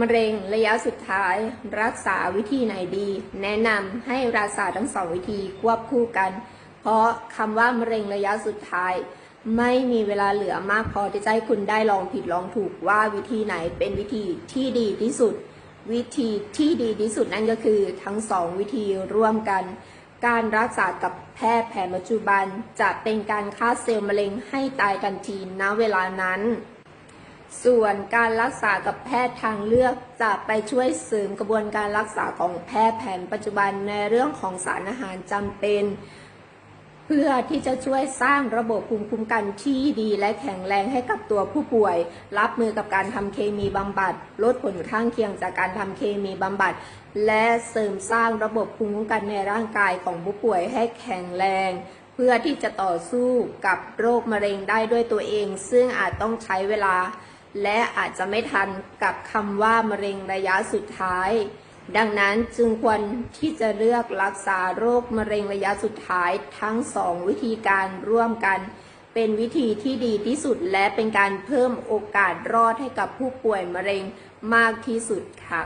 มะเร็งระยะสุดท้าย รักษาวิธีไหนดี แนะนำให้รักษาทั้งสองวิธีควบคู่กัน เพราะคำว่ามะเร็งระยะสุดท้าย ไม่มีเวลาเหลือมากพอที่จะให้คุณได้ลองผิดลองถูกว่าวิธีไหนเป็นวิธีที่ดีที่สุด วิธีที่ดีที่สุดนั่นก็คือทั้งสองวิธีร่วมกัน การรักษากับแพทย์แผนปัจจุบัน จะเป็นการฆ่าเซลล์มะเร็งให้ตายทันทีณเวลานั้น ส่วนการรักษากับแพทย์ทางเลือกจะไปช่วยเสริมกระบวนการรักษาของแพทย์แผนปัจจุบันในเรื่องของสารอาหารจำเป็น เพื่อที่จะช่วยสร้างระบบภูมิคุ้มกันที่ดีและแข็งแรงให้กับตัวผู้ป่วย รับมือกับการทำเคมีบำบัด ลดผลข้างเคียงจากการทำเคมีบำบัด และเสริมสร้างระบบภูมิคุ้มกันในร่างกายของผู้ป่วยให้แข็งแรงเพื่อที่จะต่อสู้กับโรคมะเร็งได้ด้วยตัวเอง ซึ่งอาจต้องใช้เวลา และอาจจะไม่ทันกับคำว่ามะเร็งระยะสุดท้าย ดังนั้นจึงควรที่จะเลือกรักษาโรคมะเร็งระยะสุดท้ายทั้งสองวิธีการร่วมกัน เป็นวิธีที่ดีที่สุดและเป็นการเพิ่มโอกาสรอดให้กับผู้ป่วยมะเร็งมากที่สุดค่ะ